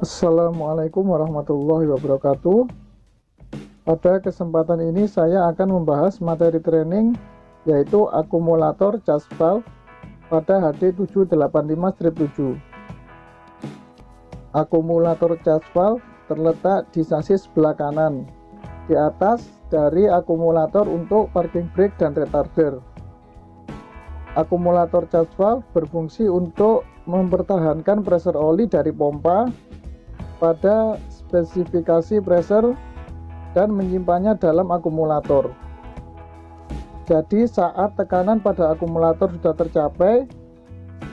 Assalamualaikum warahmatullahi wabarakatuh. Pada kesempatan ini saya akan membahas materi training yaitu akumulator charge valve pada HD785-7. Akumulator charge valve terletak di sasis sebelah kanan di atas dari akumulator untuk parking brake dan retarder. Akumulator charge valve berfungsi untuk mempertahankan pressure oli dari pompa pada spesifikasi pressure dan menyimpannya dalam akumulator. Jadi saat tekanan pada akumulator sudah tercapai,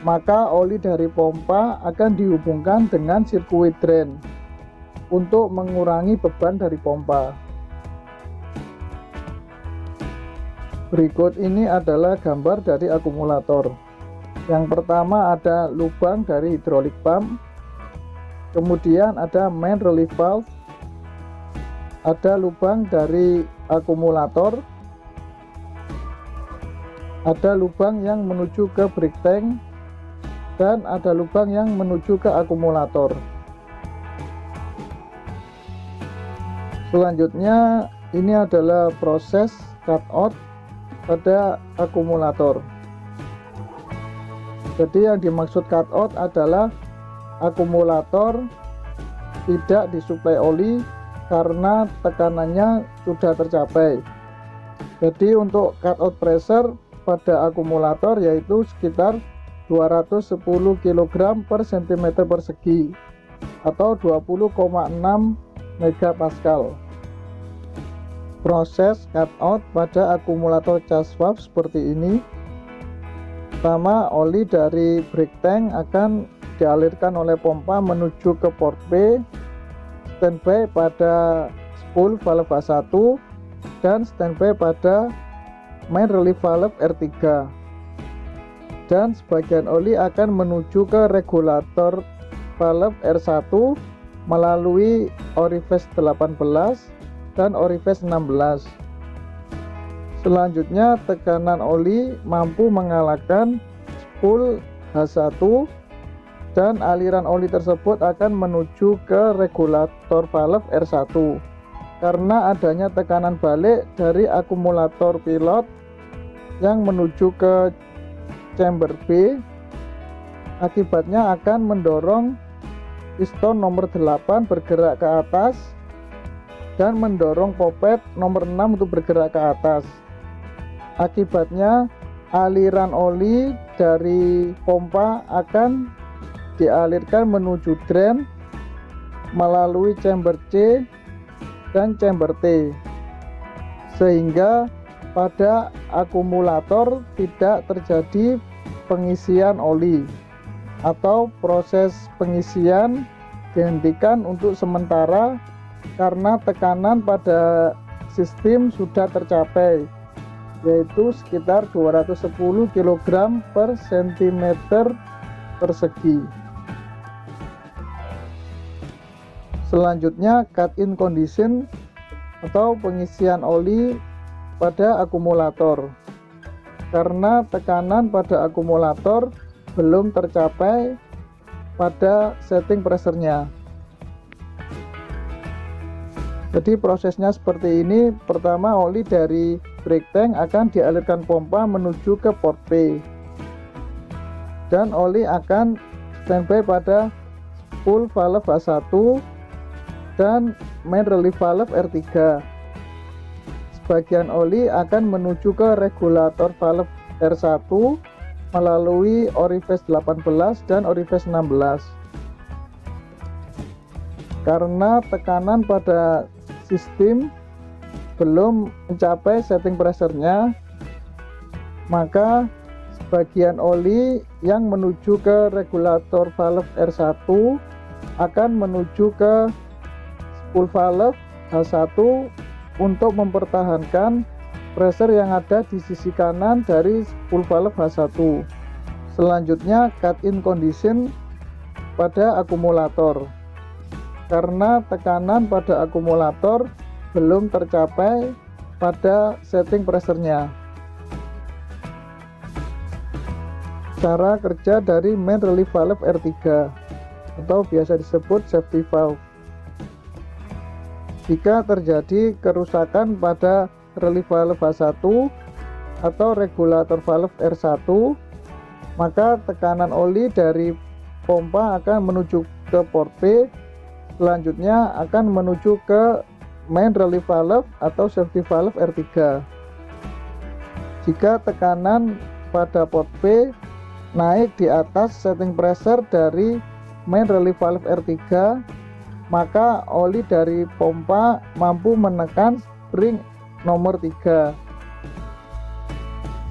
maka oli dari pompa akan dihubungkan dengan sirkuit drain untuk mengurangi beban dari pompa. Berikut ini adalah gambar dari akumulator. Yang pertama ada lubang dari hidrolik pump kemudian ada main relief valve ada lubang dari akumulator ada lubang yang menuju ke brake tank dan ada lubang yang menuju ke akumulator. Selanjutnya ini adalah proses cut out pada akumulator. Jadi yang dimaksud cut out adalah akumulator tidak disuplai oli karena tekanannya sudah tercapai. Jadi untuk cut out pressure pada akumulator yaitu sekitar 210 kg per cm persegi atau 20,6 megapascal. Proses cut out pada akumulator charge valve seperti ini. Pertama oli dari brake tank akan dialirkan oleh pompa menuju ke port B standby pada spool valve A1 dan standby pada main relief valve R3 dan sebagian oli akan menuju ke regulator valve R1 melalui orifice 18 dan orifice 16 selanjutnya tekanan oli mampu mengalahkan spool H1 dan aliran oli tersebut akan menuju ke regulator valve R1 karena adanya tekanan balik dari akumulator pilot yang menuju ke chamber B akibatnya akan mendorong piston nomor 8 bergerak ke atas dan mendorong popet nomor 6 untuk bergerak ke atas. Akibatnya aliran oli dari pompa akan dialirkan menuju drain melalui chamber C dan chamber T sehingga pada akumulator tidak terjadi pengisian oli atau proses pengisian dihentikan untuk sementara karena tekanan pada sistem sudah tercapai yaitu sekitar 210 kg per cm persegi Selanjutnya cut in condition atau pengisian oli pada akumulator. Karena tekanan pada akumulator belum tercapai pada setting pressure-nya. Jadi prosesnya seperti ini. Pertama oli dari brake tank akan dialirkan pompa menuju ke port P. Dan oli akan standby pada full valve A1 dan main relief valve R3 sebagian oli akan menuju ke regulator valve R1 melalui orifice 18 dan orifice 16 karena tekanan pada sistem belum mencapai setting pressure-nya maka sebagian oli yang menuju ke regulator valve R1 akan menuju ke valve H1 untuk mempertahankan pressure yang ada di sisi kanan dari full valve H1 selanjutnya cut in condition pada akumulator. Karena tekanan pada akumulator belum tercapai pada setting pressure-nya. Cara kerja dari main relief valve R3 atau biasa disebut safety valve. Jika terjadi kerusakan pada relief valve H1 atau regulator valve R1, maka tekanan oli dari pompa akan menuju ke port P, selanjutnya akan menuju ke main relief valve atau safety valve R3. Jika tekanan pada port P naik di atas setting pressure dari main relief valve R3 maka oli dari pompa mampu menekan spring nomor 3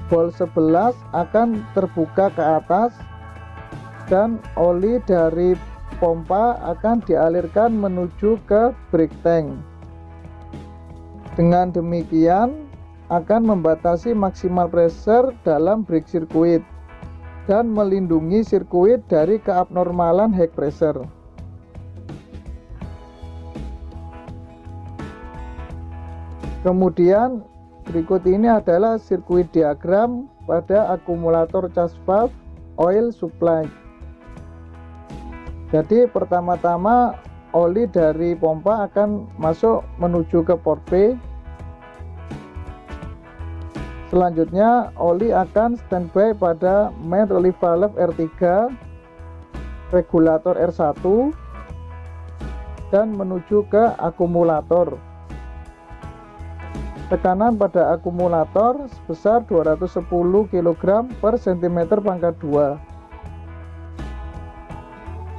bol 11 akan terbuka ke atas dan oli dari pompa akan dialirkan menuju ke brake tank dengan demikian akan membatasi maksimal pressure dalam brake circuit dan melindungi sirkuit dari keabnormalan high pressure. Kemudian berikut ini adalah sirkuit diagram pada akumulator charge valve oil supply. Jadi pertama-tama oli dari pompa akan masuk menuju ke port P Selanjutnya, oli akan standby pada main relief valve R3, regulator R1, dan menuju ke akumulator. Tekanan pada akumulator sebesar 210 kg per cm pangkat 2.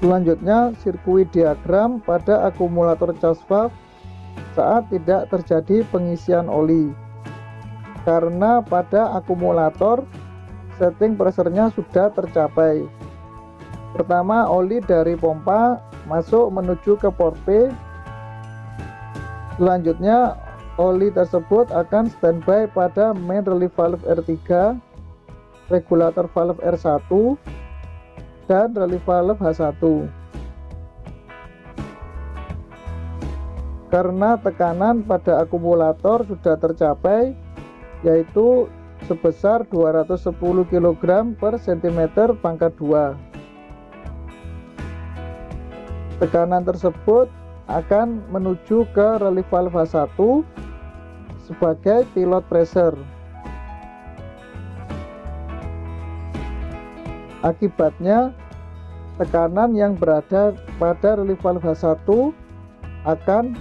Selanjutnya, sirkuit diagram pada akumulator charge valve saat tidak terjadi pengisian oli karena pada akumulator setting pressure-nya sudah tercapai. Pertama, oli dari pompa masuk menuju ke port P. Selanjutnya, oli tersebut akan standby pada main relief valve R3, regulator valve R1, dan relief valve H1. Karena tekanan pada akumulator sudah tercapai, yaitu sebesar 210 kg per cm pangkat 2 tekanan tersebut akan menuju ke relief valve 1 sebagai pilot pressure. Akibatnya tekanan yang berada pada relief valve 1 akan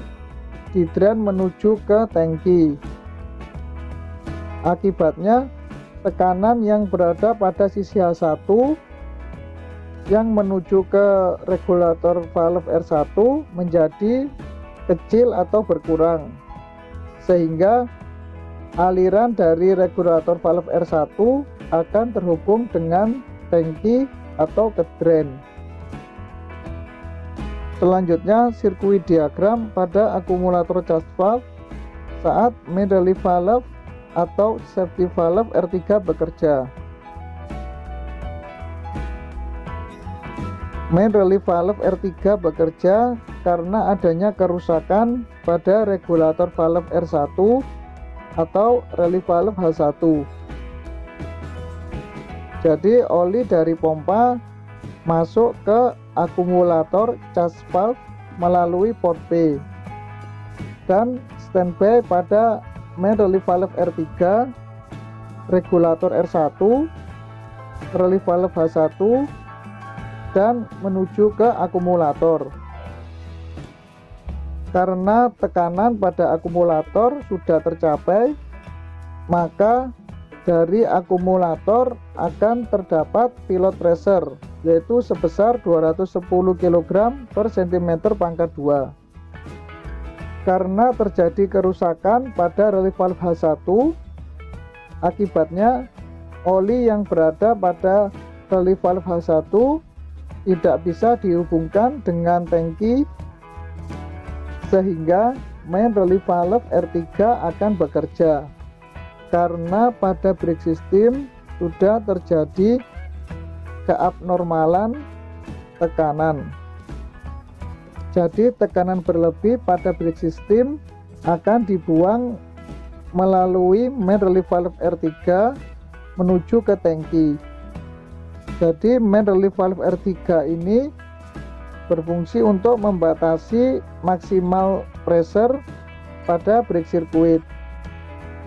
didrain menuju ke tangki. Akibatnya, tekanan yang berada pada sisi H1 yang menuju ke regulator valve R1 menjadi kecil atau berkurang sehingga aliran dari regulator valve R1 akan terhubung dengan tangki atau ke drain selanjutnya sirkuit diagram pada akumulator charge valve saat relief valve atau safety valve R3 bekerja. Main relief valve R3 bekerja karena adanya kerusakan pada regulator valve R1 atau relief valve H1. Jadi oli dari pompa masuk ke akumulator charge valve melalui port P dan standby pada main relief valve R3 regulator R1 relief valve H1 dan menuju ke akumulator. Karena tekanan pada akumulator sudah tercapai maka dari akumulator akan terdapat pilot pressure yaitu sebesar 210 kg per cm pangkat 2 karena terjadi kerusakan pada relief valve H1 akibatnya oli yang berada pada relief valve H1 tidak bisa dihubungkan dengan tangki sehingga main relief valve R3 akan bekerja karena pada brake system sudah terjadi keabnormalan tekanan jadi tekanan berlebih pada brake system akan dibuang melalui main relief valve R3 menuju ke tangki. Jadi main relief valve R3 ini berfungsi untuk membatasi maksimal pressure pada brake circuit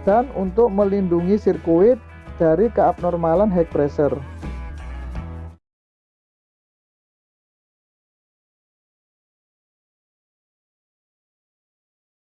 dan untuk melindungi sirkuit dari keabnormalan high pressure.